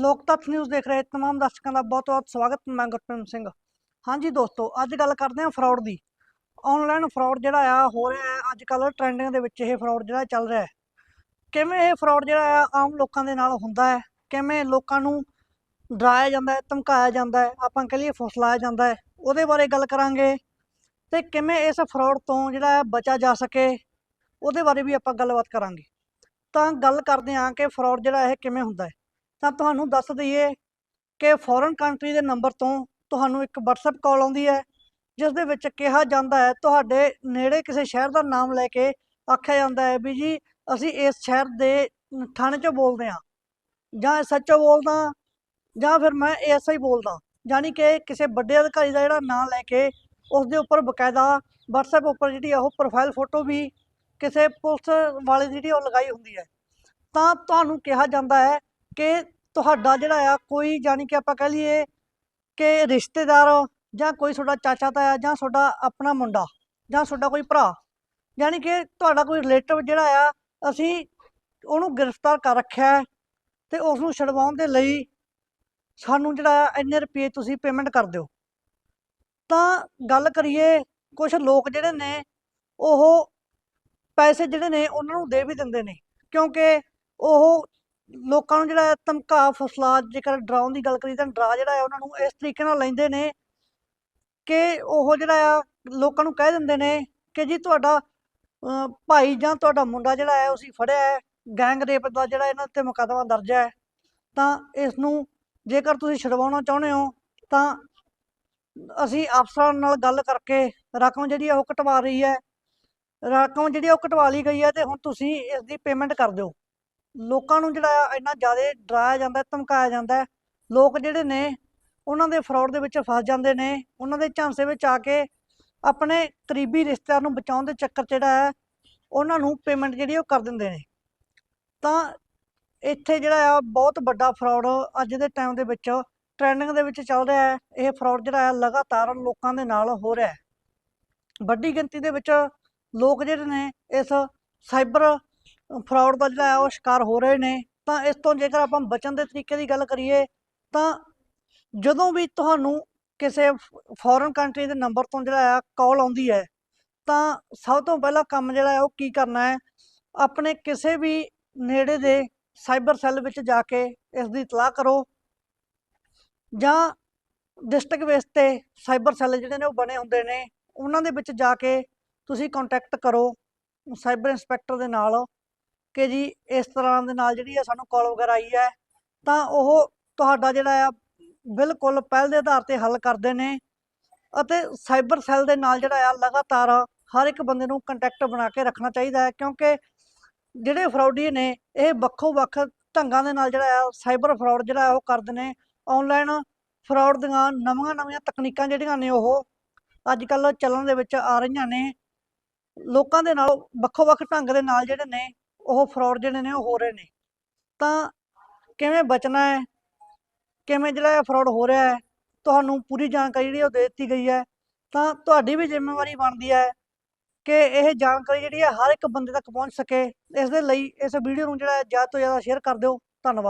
ਲੋਕ ਤੱਥ ਨਿਊਜ਼ ਦੇਖ ਰਹੇ ਤਮਾਮ ਦਰਸ਼ਕਾਂ ਦਾ ਬਹੁਤ-ਬਹੁਤ ਸਵਾਗਤ, ਮੈਂ ਗੁਰਪ੍ਰੀਤ ਸਿੰਘ। ਹਾਂਜੀ ਦੋਸਤੋ, ਅੱਜ ਗੱਲ ਕਰਦੇ ਹਾਂ ਫਰਾਡ ਦੀ। ਆਨਲਾਈਨ ਫਰਾਡ ਜਿਹੜਾ ਆ, ਹੋ ਰਿਹਾ ਹੈ ਅੱਜ ਕੱਲ ਟ੍ਰੈਂਡਿੰਗ ਦੇ ਵਿੱਚ ਇਹ ਫਰਾਡ ਜਿਹੜਾ ਚੱਲ ਰਿਹਾ ਹੈ। ਕਿਵੇਂ ਇਹ ਫਰਾਡ ਜਿਹੜਾ ਆ, ਆਮ ਲੋਕਾਂ ਦੇ ਨਾਲ ਹੁੰਦਾ ਹੈ? ਕਿਵੇਂ ਲੋਕਾਂ ਨੂੰ ਡਰਾਇਆ ਜਾਂਦਾ ਹੈ, ਧਮਕਾਇਆ ਜਾਂਦਾ ਹੈ, ਆਪਾਂ ਕਹ ਲਈਏ ਫੁਸਲਾਇਆ ਜਾਂਦਾ ਹੈ, ਉਹਦੇ ਬਾਰੇ ਗੱਲ ਕਰਾਂਗੇ। ਤੇ ਕਿਵੇਂ ਇਸ ਫਰਾਡ ਤੋਂ ਜਿਹੜਾ ਹੈ ਬਚਾ ਜਾ ਸਕੇ, ਉਹਦੇ ਬਾਰੇ ਵੀ ਆਪਾਂ ਗੱਲਬਾਤ ਕਰਾਂਗੇ। ਤਾਂ ਗੱਲ ਕਰਦੇ ਹਾਂ ਕਿ ਫਰਾਡ ਜਿਹੜਾ ਇਹ ਕਿਵੇਂ ਹੁੰਦਾ ਹੈ। ਤਾਂ ਤੁਹਾਨੂੰ ਦੱਸ ਦਈਏ ਕਿ ਫੋਰਨ ਕੰਟਰੀ ਦੇ ਨੰਬਰ ਤੋਂ ਤੁਹਾਨੂੰ ਇੱਕ WhatsApp ਕਾਲ ਆਉਂਦੀ ਹੈ, ਜਿਸ ਦੇ ਵਿੱਚ ਕਿਹਾ ਜਾਂਦਾ ਹੈ, ਤੁਹਾਡੇ ਨੇੜੇ ਕਿਸੇ ਸ਼ਹਿਰ ਦਾ ਨਾਮ ਲੈ ਕੇ ਆਖਿਆ ਜਾਂਦਾ ਹੈ ਵੀ ਜੀ ਅਸੀਂ ਇਸ ਸ਼ਹਿਰ ਦੇ ਥਾਣੇ 'ਚੋਂ ਬੋਲਦੇ ਹਾਂ। ਜਾਂ ਐਸਐਚਓ ਬੋਲਦਾ, ਜਾਂ ਫਿਰ ਮੈਂ ਏਐਸਆਈ ਬੋਲਦਾ, ਯਾਨੀ ਕਿ ਕਿਸੇ ਵੱਡੇ ਅਧਿਕਾਰੀ ਦਾ ਜਿਹੜਾ ਨਾਮ ਲੈ ਕੇ ਉਸ ਦੇ ਉੱਪਰ ਬਕਾਇਦਾ WhatsApp ਉੱਪਰ ਜਿਹੜੀ ਆ ਉਹ ਪ੍ਰੋਫਾਈਲ ਫੋਟੋ ਵੀ ਕਿਸੇ ਪੁਲਿਸ ਵਾਲੇ ਜਿਹੜੀ ਉਹ ਲਗਾਈ ਹੁੰਦੀ ਹੈ। ਤਾਂ ਤੁਹਾਨੂੰ ਕਿਹਾ ਜਾਂਦਾ ਹੈ ਕਿ ਤੁਹਾਡਾ ਜਿਹੜਾ ਆ, ਕੋਈ ਜਾਣੀ ਕਿ ਆਪਾਂ ਕਹਿ ਲਈਏ ਕਿ ਰਿਸ਼ਤੇਦਾਰ ਜਾਂ ਕੋਈ ਤੁਹਾਡਾ ਚਾਚਾ ਤਾਇਆ ਜਾਂ ਤੁਹਾਡਾ ਆਪਣਾ ਮੁੰਡਾ ਜਾਂ ਤੁਹਾਡਾ ਕੋਈ ਭਰਾ ਯਾਨੀ ਕਿ ਤੁਹਾਡਾ ਕੋਈ ਰਿਲੇਟਿਵ ਜਿਹੜਾ ਆ, ਅਸੀਂ ਉਹਨੂੰ ਗ੍ਰਿਫਤਾਰ ਕਰ ਰੱਖਿਆ ਹੈ ਤੇ ਉਸ ਨੂੰ ਛਡਵਾਉਣ ਦੇ ਲਈ ਸਾਨੂੰ ਜਿਹੜਾ ਆ, ਇੰਨੇ ਰੁਪਏ ਤੁਸੀਂ ਪੇਮੈਂਟ ਕਰ ਦਿਓ। ਤਾਂ ਗੱਲ ਕਰੀਏ ਕੁਝ ਲੋਕ ਜਿਹੜੇ ਨੇ, ਉਹ ਪੈਸੇ ਜਿਹੜੇ ਨੇ ਉਹਨਾਂ ਨੂੰ ਦੇ ਵੀ ਦਿੰਦੇ ਨੇ, ਕਿਉਂਕਿ ਉਹ ਲੋਕਾਂ ਨੂੰ ਜਿਹੜਾ ਹੈ ਧਮਕਾ, ਫਸਲਾ, ਜੇਕਰ ਡਰਾਉਣ ਦੀ ਗੱਲ ਕਰੀ ਤਾਂ ਡਰਾ ਜਿਹੜਾ ਹੈ, ਉਹਨਾਂ ਨੂੰ ਇਸ ਤਰੀਕੇ ਨਾਲ ਲੈਂਦੇ ਨੇ ਕਿ ਉਹ ਜਿਹੜਾ ਆ, ਲੋਕਾਂ ਨੂੰ ਕਹਿ ਦਿੰਦੇ ਨੇ ਕਿ ਜੀ ਤੁਹਾਡਾ ਭਾਈ ਜਾਂ ਤੁਹਾਡਾ ਮੁੰਡਾ ਜਿਹੜਾ ਹੈ ਉਸੀਂ ਫੜਿਆ ਹੈ ਗੈਂਗ ਰੇਪ ਦਾ ਜਿਹੜਾ ਇਹਨਾਂ ਤੇ ਮੁਕੱਦਮਾ ਦਰਜ ਹੈ, ਤਾਂ ਇਸ ਨੂੰ ਜੇਕਰ ਤੁਸੀਂ ਛਡਵਾਉਣਾ ਚਾਹੁੰਦੇ ਹੋ, ਤਾਂ ਅਸੀਂ ਅਫਸਰਾਂ ਨਾਲ ਗੱਲ ਕਰਕੇ ਰਕਮ ਜਿਹੜੀ ਆ ਉਹ ਕਟਵਾ ਰਹੀ ਹੈ। ਰਕਮ ਜਿਹੜੀ ਉਹ ਕਟਵਾ ਲਈ ਗਈ ਹੈ ਤੇ ਹੁਣ ਤੁਸੀਂ ਇਸ ਦੀ ਪੇਮੈਂਟ ਕਰ ਦਿਓ। ਲੋਕਾਂ ਨੂੰ ਜਿਹੜਾ ਆ ਇੰਨਾ ਜ਼ਿਆਦਾ ਡਰਾਇਆ ਜਾਂਦਾ ਧਮਕਾਇਆ ਜਾਂਦਾ ਲੋਕ ਜਿਹੜੇ ਨੇ, ਉਹਨਾਂ ਦੇ ਫਰਾਡ ਦੇ ਵਿੱਚ ਫਸ ਜਾਂਦੇ ਨੇ। ਉਹਨਾਂ ਦੇ ਝਾਂਸੇ ਵਿੱਚ ਆ ਕੇ ਆਪਣੇ ਕਰੀਬੀ ਰਿਸ਼ਤੇਦਾਰ ਨੂੰ ਬਚਾਉਣ ਦੇ ਚੱਕਰ ਜਿਹੜਾ ਹੈ, ਉਹਨਾਂ ਨੂੰ ਪੇਮੈਂਟ ਜਿਹੜੀ ਉਹ ਕਰ ਦਿੰਦੇ ਨੇ। ਤਾਂ ਇੱਥੇ ਜਿਹੜਾ ਆ ਬਹੁਤ ਵੱਡਾ ਫਰਾਡ ਅੱਜ ਦੇ ਟਾਈਮ ਦੇ ਵਿੱਚ ਟ੍ਰੈਂਡਿੰਗ ਦੇ ਵਿੱਚ ਚੱਲ ਰਿਹਾ ਹੈ। ਇਹ ਫਰਾਡ ਜਿਹੜਾ ਹੈ ਲਗਾਤਾਰ ਲੋਕਾਂ ਦੇ ਨਾਲ ਹੋ ਰਿਹਾ ਹੈ। ਵੱਡੀ ਗਿਣਤੀ ਦੇ ਵਿੱਚ ਲੋਕ ਜਿਹੜੇ ਨੇ, ਇਸ ਸਾਈਬਰ ਫਰਾਡ ਦਾ ਜਿਹੜਾ ਹੈ ਉਹ ਸ਼ਿਕਾਰ ਹੋ ਰਹੇ ਨੇ, ਤਾਂ ਇਸ ਤੋਂ ਜੇਕਰ ਆਪਾਂ ਬਚਣ ਦੇ ਤਰੀਕੇ ਦੀ ਗੱਲ ਕਰੀਏ, ਤਾਂ ਜਦੋਂ ਵੀ ਤੁਹਾਨੂੰ ਕਿਸੇ ਫੋਰਨ ਕੰਟਰੀ ਦੇ ਨੰਬਰ ਤੋਂ ਜਿਹੜਾ ਆ ਕਾਲ ਆਉਂਦੀ ਹੈ, ਤਾਂ ਸਭ ਤੋਂ ਪਹਿਲਾ ਕੰਮ ਜਿਹੜਾ ਹੈ ਉਹ ਕੀ ਕਰਨਾ ਹੈ, ਆਪਣੇ ਕਿਸੇ ਵੀ ਨੇੜੇ ਦੇ ਸਾਈਬਰ ਸੈੱਲ ਵਿੱਚ ਜਾ ਕੇ ਇਸ ਦੀ ਇਤਲਾਹ ਕਰੋ, ਜਾਂ ਡਿਸਟ੍ਰਿਕਟ ਬੇਸ ਤੇ ਸਾਈਬਰ ਸੈੱਲ ਜਿਹੜੇ ਨੇ ਉਹ ਬਣੇ ਹੁੰਦੇ ਨੇ, ਉਹਨਾਂ ਦੇ ਵਿੱਚ ਜਾ ਕੇ ਤੁਸੀਂ ਕੰਟੈਕਟ ਕਰੋ ਸਾਈਬਰ ਇੰਸਪੈਕਟਰ ਦੇ ਨਾਲ ਕਿ ਜੀ ਇਸ ਤਰ੍ਹਾਂ ਦੇ ਨਾਲ ਜਿਹੜੀ ਆ ਸਾਨੂੰ ਕਾਲ ਵਗੈਰਾ ਆਈ ਹੈ, ਤਾਂ ਉਹ ਤੁਹਾਡਾ ਜਿਹੜਾ ਆ ਬਿਲਕੁਲ ਪਹਿਲ ਦੇ ਆਧਾਰ ਤੇ ਹੱਲ ਕਰਦੇ ਨੇ ਅਤੇ ਸਾਈਬਰ ਸੈੱਲ ਦੇ ਨਾਲ ਜਿਹੜਾ ਆ ਲਗਾਤਾਰ ਹਰ ਇੱਕ ਬੰਦੇ ਨੂੰ ਕੰਟੈਕਟ ਬਣਾ ਕੇ ਰੱਖਣਾ ਚਾਹੀਦਾ ਹੈ, ਕਿਉਂਕਿ ਜਿਹੜੇ ਫਰਾਡੀ ਨੇ ਇਹ ਵੱਖੋ ਵੱਖ ਢੰਗਾਂ ਦੇ ਨਾਲ ਜਿਹੜਾ ਆ ਸਾਈਬਰ ਫਰਾਡ ਜਿਹੜਾ ਉਹ ਕਰਦੇ ਨੇ ਆਨਲਾਈਨ ਫਰਾਡ ਦੀਆਂ ਨਵੀਆਂ ਨਵੀਆਂ ਤਕਨੀਕਾਂ ਜਿਹੜੀਆਂ ਨੇ ਉਹ ਅੱਜ ਕੱਲ ਚੱਲਣ ਦੇ ਵਿੱਚ ਆ ਰਹੀਆਂ ਨੇ, ਲੋਕਾਂ ਦੇ ਨਾਲ ਵੱਖੋ ਵੱਖ ਢੰਗ ਦੇ ਨਾਲ ਜਿਹੜੇ ਨੇ ਉਹ ਫਰਾਡ ਜਿਹੜੇ ਨੇ ਉਹ ਹੋ ਰਹੇ ਨੇ। ਤਾਂ ਕਿਵੇਂ ਬਚਣਾ ਹੈ? ਕਿਵੇਂ ਜਿਹੜਾ ਇਹ ਫਰਾਡ ਹੋ ਰਿਹਾ ਹੈ? ਤੁਹਾਨੂੰ ਪੂਰੀ ਜਾਣਕਾਰੀ ਜਿਹੜੀ ਉਹ ਦੇ ਦਿੱਤੀ ਗਈ ਹੈ। ਤਾਂ ਤੁਹਾਡੀ ਵੀ ਜ਼ਿੰਮੇਵਾਰੀ ਬਣਦੀ ਹੈ ਕਿ ਇਹ ਜਾਣਕਾਰੀ ਜਿਹੜੀ ਹੈ ਹਰ ਇੱਕ ਬੰਦੇ ਤੱਕ ਪਹੁੰਚ ਸਕੇ। ਇਸ ਦੇ ਲਈ ਇਸ ਵੀਡੀਓ ਨੂੰ ਜਿਹੜਾ ਜ਼ਿਆਦਾ ਤੋਂ ਜ਼ਿਆਦਾ ਸ਼ੇਅਰ ਕਰ ਦਿਓ। ਧੰਨਵਾਦ।